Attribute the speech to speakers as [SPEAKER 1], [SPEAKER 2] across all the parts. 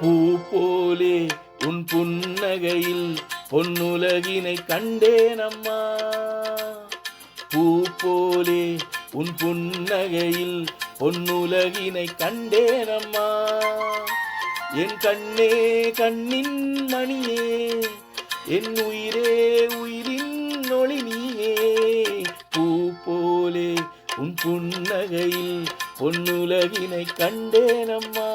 [SPEAKER 1] பூ போலே உன் புன்னகையில் பொன்னுலகினை கண்டேனம்மா. பூ போலே உன் புன்னகையில் பொன்னுலகினை கண்டேனம்மா. என் கண்ணே கண்ணின் மணியே என் உயிரே உயிரின் ஒளி நீயே. பூ போலே உன் புன்னகையில் பொன்னுலகினை கண்டேனம்மா.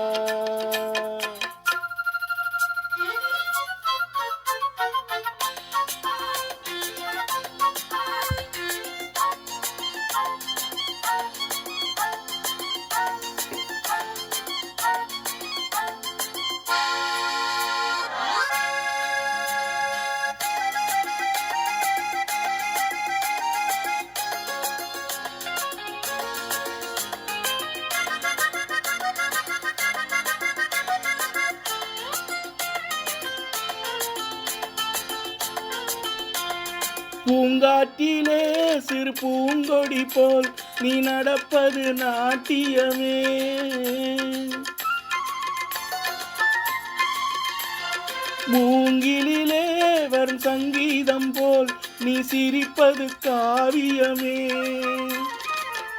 [SPEAKER 1] பூங்காட்டிலே சிறு பூங்கொடி போல் நீ நடப்பது நாட்டியமே. மூங்கிலே வரும் சங்கீதம் போல் நீ சிரிப்பது காவியமே.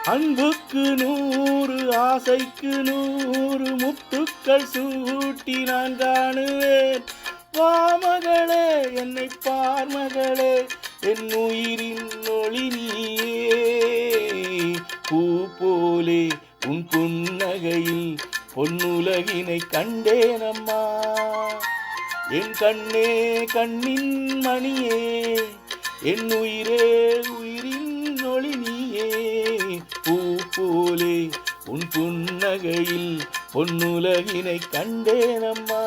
[SPEAKER 1] அன்புக்கு நூறு ஆசைக்கு நூறு முத்துக்கள் சூட்டி நான் காணுவேன். வாமகளே என்னை பார்மகளே என் உயிரின் ஒளி பூ போலே உன் புன்னகையில் பொன்னுலகினை கண்டேனம்மா. என் கண்ணே கண்ணின் மணியே என் உயிரே உயிரின் ஒளி நீயே. பூ போலே உன் புன்னகையில் பொன்னுலகினை கண்டேனம்மா.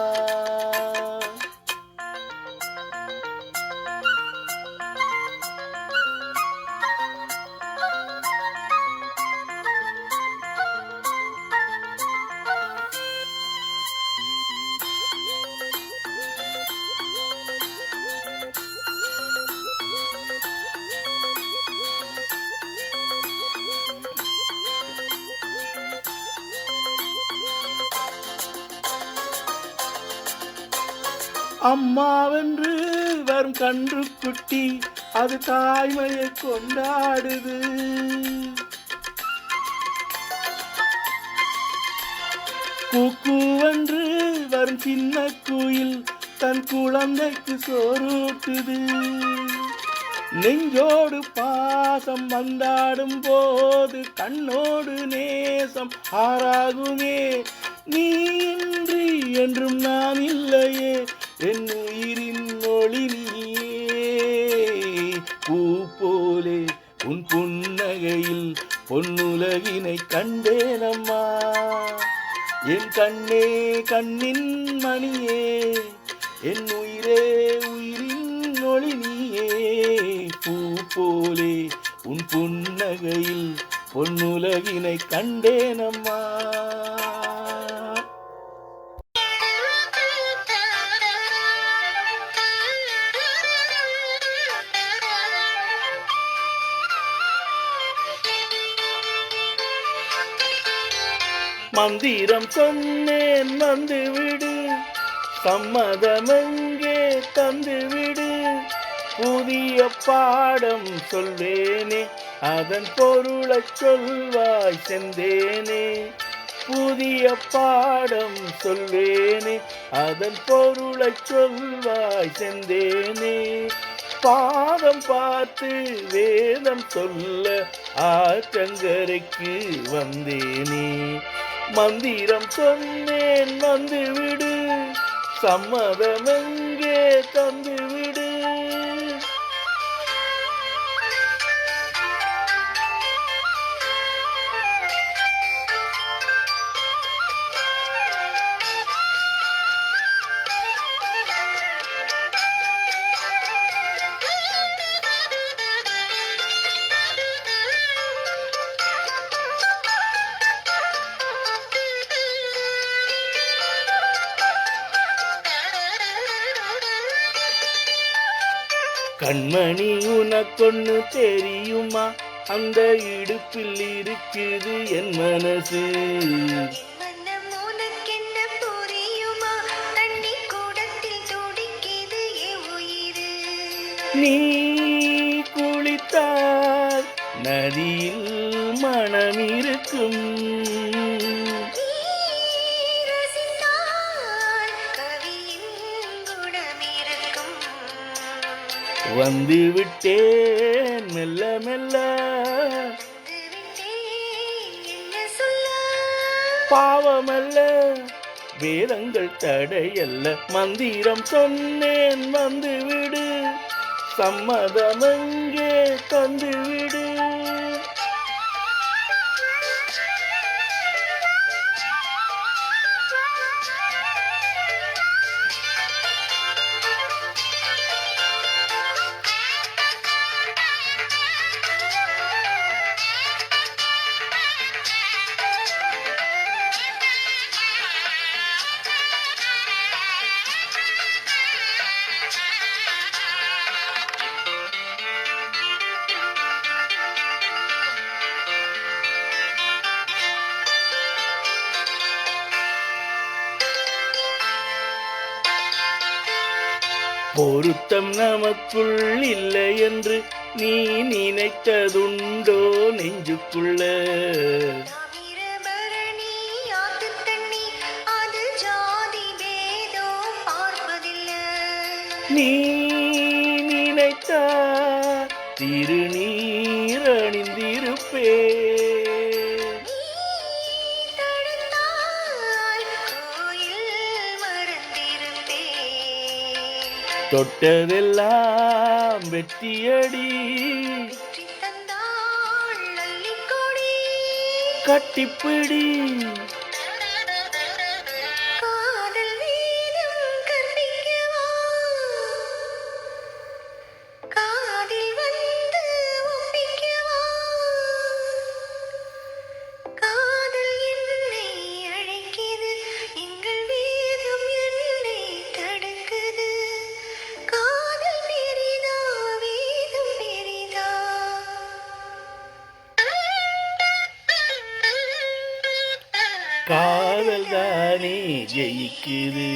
[SPEAKER 1] அம்மாவென்று வரும் கன்று குட்டி அது தாய்மையை கொண்டாடுது. கூக்குவென்று வரும் சின்ன குயில் தன் குழந்தைக்கு சோறூட்டுது நெஞ்சோடு பாசம் வந்தாடும் போது கண்ணோடு நேசம் ஆறாகுமே. நீ இன்றி என்றும் நான் இல்லையே. என் உயிரின் ஒளி நீயே. பூ போலே உன் புன்னகையில் பொன்னுலகினை கண்டேனம்மா. என் கண்ணே கண்ணின் மணியே. என் உயிரே உயிரின் ஒளி நீயே. பூ போலே உன் புன்னகையில் பொன்னுலகினை கண்டே மந்திரம் சொன்னேன் வந்துவிடு சம்மதமெங்கே தந்துவிடு. புதிய பாடம் சொல்வேனே அதன் பொருளை சொல்வாய் செந்தேனே. புதிய பாடம் சொல்வேனே அதன் பொருளை சொல்வாய் செந்தேனே. பாதம் பார்த்து வேதம் சொல்ல ஆற்றங்கரைக்கு வந்தேனே. மந்திரம் சொன்னேன் வந்துவிடு சம்மதமெங்கே தந்துவிடு. கண்மணி உனக்கொன்னு தெரியுமா? அந்த இடுப்பில் இருக்குது என் மனசு. நீ குளித்தால் நதியில் மனம் இருக்கும் வந்து விட்டேன். மெல்ல மெல்ல. பாவமல்ல வேதங்கள் தடையல்ல. மந்திரம் சொன்னேன் வந்துவிடு சம்மதமெங்கே தந்துவிடு. பொருத்தம் நமக்குள் இல்லை என்று நீ நினைத்ததுண்டோ நெஞ்சுக்குள்ள. நீ நினைத்தா திருநீர் தொட்டதெல்லாம் வெற்றியடி. கட்டிப்பிடி ஜெயிக்குது.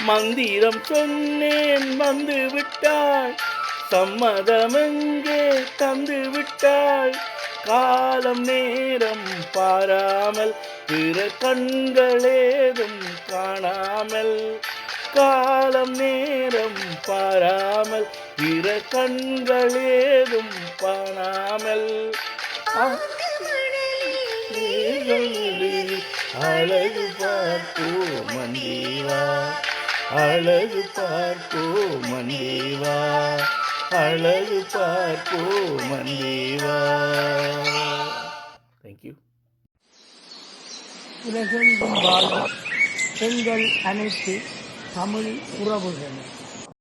[SPEAKER 1] மந்திரம் சொன்னேன் வந்து விட்டாள். சம்மதமெங்கே தந்து விட்டாள். காலம் நேரம் பாராமல் பிற கண்களேதும் காணாமல். காலம் நேரம் பாராமல் பிற கண்களேதும் காணாமல். ஆ அழகு பார்ப்போ மந்தேவா அழகு பார்ப்போ மந்தேவா அழகு பார்ப்போ மந்தேவா தேங்க்யூ
[SPEAKER 2] உலகெங்கும் வாழும் பெண்கள் அனைத்து தமிழ் உறவுகள்.